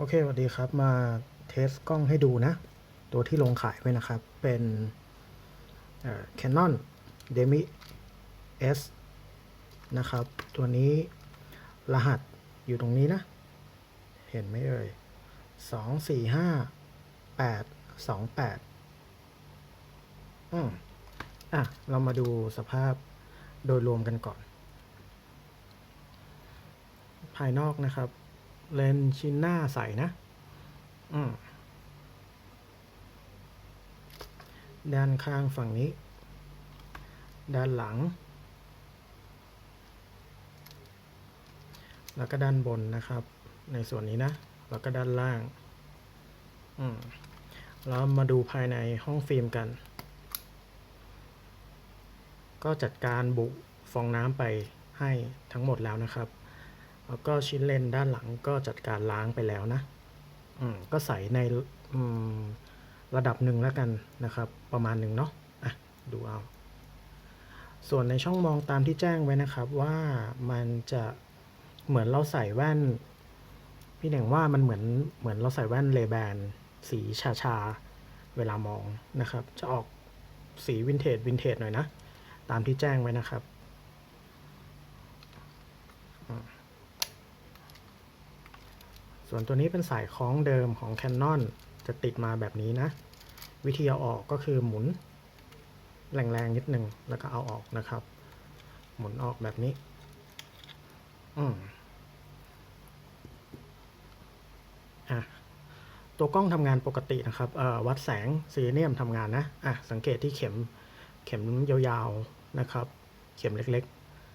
โอเคสวัสดีครับ มาเทสกล้องให้ดูนะ ตัวที่ลงขายไว้นะครับ เป็น Canon Demi S นะครับ ตัวนี้รหัสอยู่ตรงนี้นะ เห็นไหมเอ่ยสองสี่ห้าแปดสองแปดอืมอะ เรามาดูสภาพโดยรวมกันก่อน ภายนอกนะครับ เลนส์ชิ้นหน้าใสนะ อืมด้านข้างฝั่งนี้ ด้านหลัง แล้วก็ด้านบนนะครับ ในส่วนนี้นะ แล้วก็ด้านล่าง อืมเรามาดูภายในห้องฟิล์มกัน ก็จัดการบุฟองน้ำไปให้ทั้งหมดแล้วนะครับ แล้วก็ชิ้นเลนด้านหลังก็จัดการล้างไปแล้วนะ อืม ก็ใส่ในระดับหนึ่งแล้วกันนะครับ ประมาณหนึ่งเนาะ อะ ดูเอา ส่วนในช่องมองตามที่แจ้งไว้นะครับว่ามันจะเหมือนเราใส่แว่น พี่เน่งว่ามันเหมือนเหมือนเราใส่แว่นเลแบนสีชาชาเวลามองนะครับ จะออกสีวินเทจวินเทจหน่อยนะ ตามที่แจ้งไว้นะครับ ส่วนตัวนี้เป็นสายคล้องเดิมของ Canon จะติดมาแบบนี้นะ วิธีเอาออกก็คือหมุน แรงๆนิดนึงแล้วก็เอาออกนะครับ หมุนออกแบบนี้ อืมอะตัวกล้องทำงานปกตินะครับวัดแสงซีเนียมทำงานนะอะสังเกตที่เข็มเข็มยาวๆนะครับ เข็มเล็ก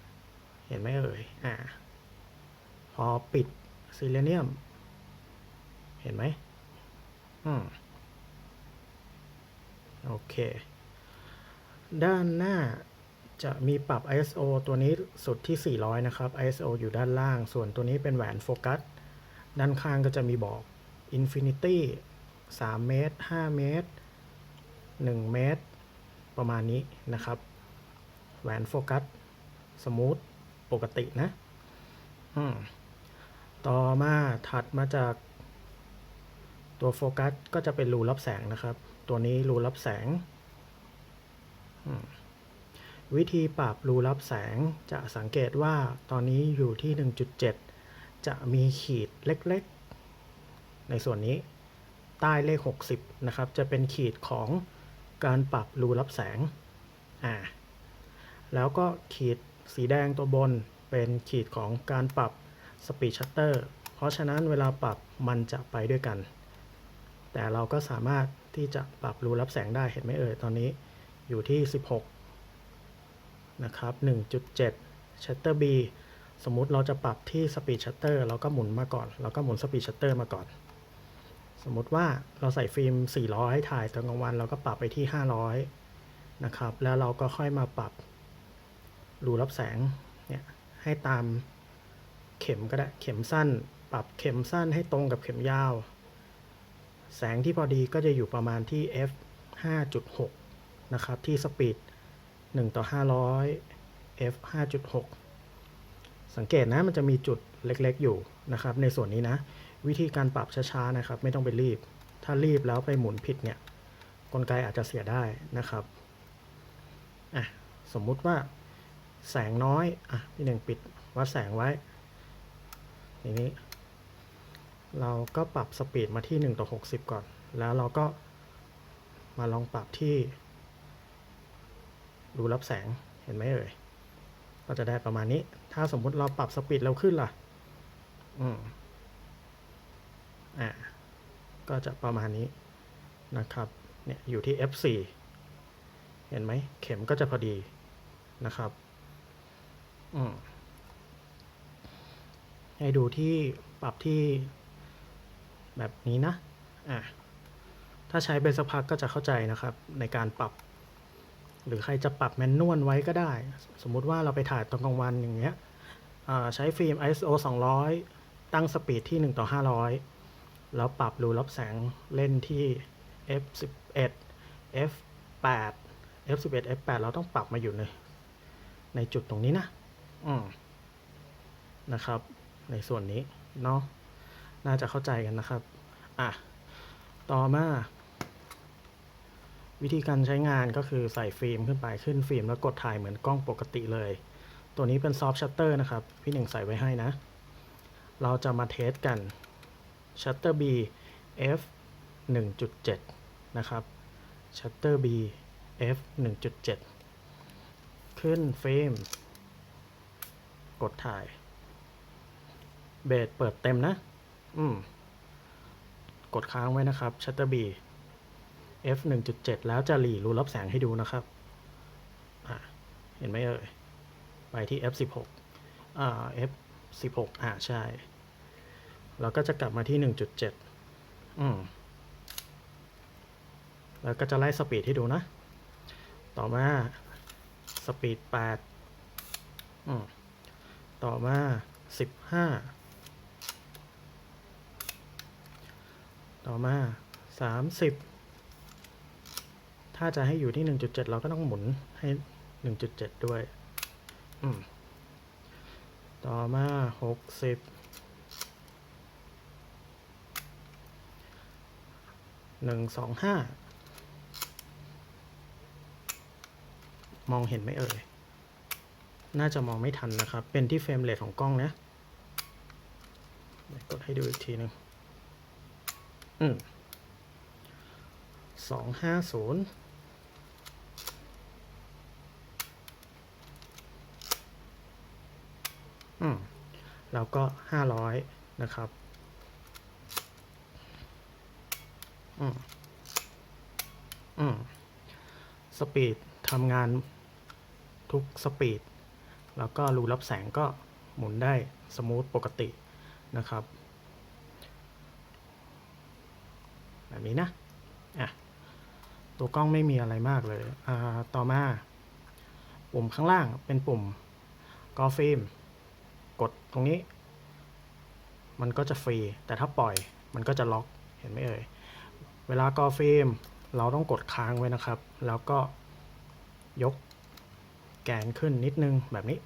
ๆ เห็นไหมเอ่ยอ่าพอปิดซีเนียม เห็นไหมอืมโอเค ด้านหน้าจะมีปรับ ISO ตัวนี้สุดที่ 400 นะครับ ISO อยู่ด้านล่าง ส่วนตัวนี้เป็นแหวนโฟกัส ด้านข้างก็จะมีบอก Infinity 3 เมตร 5 เมตร 1 เมตร ประมาณนี้นะครับ แหวนโฟกัส สมูท ปกตินะอืมต่อมาถัดมาจาก ตัวโฟกัสก็จะเป็นรูรับแสงนะครับ ตัวนี้รูรับแสง วิธีปรับรูรับแสงจะสังเกตว่าตอนนี้อยู่ที่ 1.7 จะมีขีดเล็กๆ ในส่วนนี้ใต้เลข 60 นะครับ จะเป็นขีดของการปรับรูรับแสง อ่า แล้วก็ขีดสีแดงตัวบนเป็นขีดของการปรับสปีดชัตเตอร์ เพราะฉะนั้นเวลาปรับมันจะไปด้วยกัน แต่เราก็สามารถที่จะปรับรูรับแสงได้เห็นไหมเอ่ยตอนนี้อยู่ที่ 16 นะครับ 1.7 Shutter B สมมุติเราจะปรับที่ Speed Shutter เราก็หมุนมาก่อน เราก็หมุน Speed Shutter มาก่อน สมมุติว่าเราใส่ฟิล์ม 400 ถ่ายตอนกลางวันเราก็ปรับไปที่ 500 นะครับ แล้วเราก็ค่อยมาปรับรูรับแสงเนี่ยให้ตามเข็มก็ได้ เข็มสั้น ปรับเข็มสั้นให้ตรงกับเข็มยาว แสงที่พอดีก็จะอยู่ประมาณที่ f 5.6 นะครับ ที่สปีด 1 ต่อ 500 f 5.6 สังเกตนะมันจะมีจุดเล็กๆอยู่นะครับ ในส่วนนี้นะ วิธีการปรับช้าๆนะครับ ไม่ต้องไปรีบ ถ้ารีบแล้วไปหมุนผิดเนี่ยกลไกอาจจะเสียได้นะครับอะสมมุติว่าแสงน้อยอะพี่หนึ่งปิดวัดแสงไว้ทีนี้ เราก็ปรับสปีดมาที่ 1 ต่อ 60 ก่อน แล้วเราก็มาลองปรับที่ รูรับแสงเห็นไหมเอ่ย ก็จะได้ประมาณนี้ ถ้าสมมุติเราปรับสปีดเร็วขึ้นล่ะ อืม อ่า ก็จะประมาณนี้นะครับ เนี่ยอยู่ที่ f4 เห็นไหม เข็มก็จะพอดีนะครับ อืมให้ดูที่ปรับที่ แบบนี้นะอะถ้าใช้ไปสักพักก็จะเข้าใจนะครับ ในการปรับ หรือใครจะปรับแมนนวลไว้ก็ได้ สมมุติว่าเราไปถ่ายตอนกลางวันอย่างเงี้ยใช้ฟิล์ม ISO 200 ตั้งสปีดที่ 1 ต่อ 500 แล้วปรับรูรับแสงเล่นที่ f11 f8 f11 f8 เราต้องปรับมาอยู่ในในจุดตรงนี้นะ อืมนะครับ ในส่วนนี้ เนาะ น่าจะเข้าใจกันนะครับ อะ ต่อมา วิธีการใช้งานก็คือใส่ฟิล์มขึ้นไปขึ้นฟิล์มแล้วกดถ่ายเหมือนกล้องปกติเลย ตัวนี้เป็นซอฟต์ชัตเตอร์นะครับ พี่หนึ่งใส่ไว้ให้นะ เราจะมาเทสกันชัตเตอร์ B f 1.7 นะครับชัตเตอร์ B f 1.7 ขึ้นเฟรมกดถ่าย เบสเปิดเต็มนะ อืม กดค้างไว้นะครับ Shutter B f 1.7 แล้วจะหลีรูรับแสงให้ดูนะครับอ่าเห็นไหมเอ่ย ไปที่ f 16อ่า f 16อ่าใช่เราก็จะกลับมาที่ 1.7 อืม แล้วก็จะไล่สปีดให้ดูนะ ต่อมาสปีด 8 อืม ต่อมา 15 ต่อมา 30 ถ้าจะให้อยู่ที่ 1.7 เราก็ต้องหมุนให้ 1.7 ด้วย ต่อมา 60หนึ่งสองห้ามองเห็นไหมเอ่ย น่าจะมองไม่ทันนะครับ เป็นที่เฟรมเรทของกล้องนะกดให้ดูอีกทีหนึ่ง อืมสองห้าศูนย์อืมแล้วก็ห้าร้อยนะครับอืมอืมสปีดทำงานทุกสปีด แล้วก็รูรับแสงก็หมุนได้สมูทปกตินะครับ แบบนี้นะอะตัวกล้องไม่มีอะไรมากเลยอ่าต่อมา ปุ่มข้างล่างเป็นปุ่มกอฟิล์มกดตรงนี้ มันก็จะฟรี แต่ถ้าปล่อยมันก็จะล็อกเห็นไหมเอ่ยเวลากอฟิล์มเราต้องกดค้างไว้นะครับ แล้วก็ยกแกนขึ้นนิดนึงแบบนี้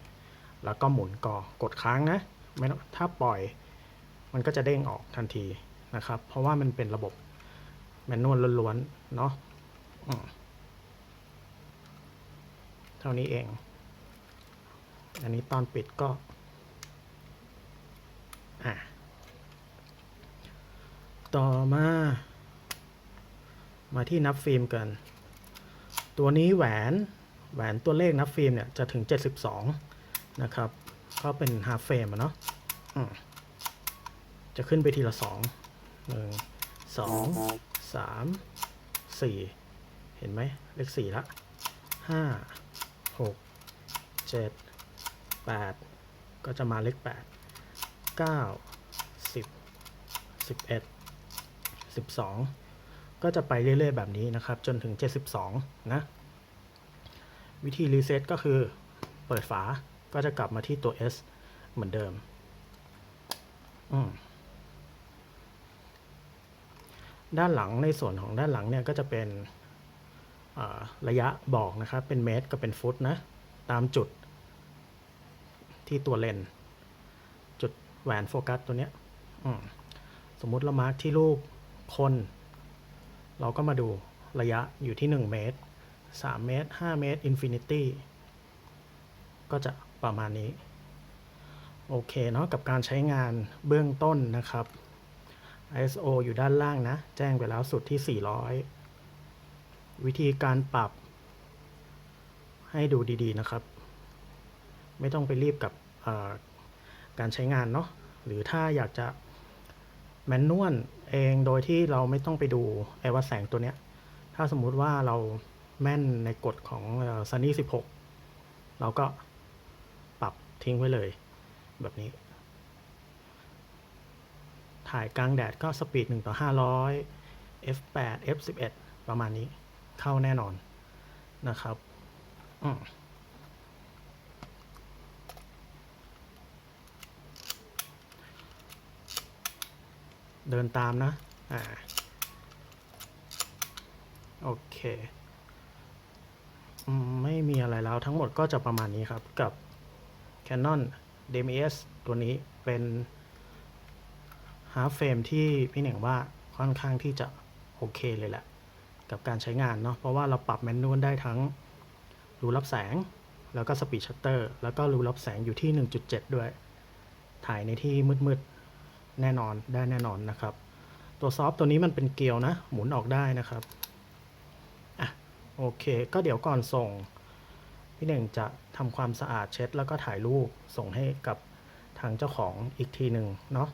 แล้วก็หมุนกอกดค้างนะไม่ต้องถ้าปล่อย มันก็จะเด้งออกทันทีนะครับ เพราะว่ามันเป็นระบบ มนนวลล้วนๆเนาะเท่านี้เอง อันนี้ตอนปิดก็ อะ ต่อมา มาที่นับฟิล์มกัน ตัวนี้แหวน แหวนตัวเลขนับฟิล์มเนี่ยจะถึง 72 นะครับ ก็เป็นฮาฟเฟรมอะเนาะจะขึ้นไปทีละ2 1 2 3 4เห็นไหมเลข4ละ5 6 7 8ก็จะมาเลข8 9 10 11 12ก็จะไปเรื่อยๆ แบบนี้นะครับ จนถึง 72 นะ วิธีรีเซ็ตก็คือเปิดฝาก็จะกลับมาที่ตัว S เหมือนเดิม อืม ด้านหลังในส่วนของด้านหลังเนี่ยก็จะเป็นระยะบอกนะครับเป็นเมตรกับเป็นฟุตนะตามจุดที่ตัวเลนส์จุดแหวนโฟกัสตัวเนี้ยสมมุติเรามาร์กที่รูปคน เราก็มาดูระยะอยู่ที่ 1 เมตร 3 เมตร 5 เมตรอินฟินิตี้ก็จะประมาณนี้ โอเคเนาะกับการใช้งานเบื้องต้นนะครับ ISO อยู่ด้านล่างนะ แจ้งไปแล้วสุดที่ 400 วิธีการปรับ ให้ดูดีๆนะครับ ไม่ต้องไปรีบกับการใช้งานเนาะหรือถ้าอยากจะแมนนวลเองโดยที่เราไม่ต้องไปดูไอ้วัดแสงตัวเนี้ย ถ้าสมมุติว่าเราแม่นในกฎของซันนี่16 เราก็ปรับทิ้งไว้เลยแบบนี้ ถ่ายกลางแดดก็สปีด 1 ต่อ 500 f8 f11 ประมาณนี้เข้าแน่นอนนะครับเดินตามนะ อ่า โอเค ไม่มีอะไรแล้วทั้งหมดก็จะประมาณนี้ครับกับ Canon DMS ตัวนี้เป็น ฮาร์ฟเฟรมที่พี่เหน่งว่าค่อนข้างที่จะโอเคเลยแหละ กับการใช้งานเนาะเพราะว่าเราปรับแมนนวลได้ทั้งรูรับแสง แล้วก็สปีดชัตเตอร์แล้วก็รูรับแสงอยู่ที่ 1.7 ด้วย ถ่ายในที่มืดๆ แน่นอนได้แน่นอนนะครับ ตัวซอฟต์ตัวนี้มันเป็นเกลียวนะ หมุนออกได้นะครับอะโอเค ก็เดี๋ยวก่อนส่ง พี่เน่งจะทำความสะอาดเช็ด แล้วก็ถ่ายรูปส่งให้กับทางเจ้าของอีกทีหนึ่งเนาะ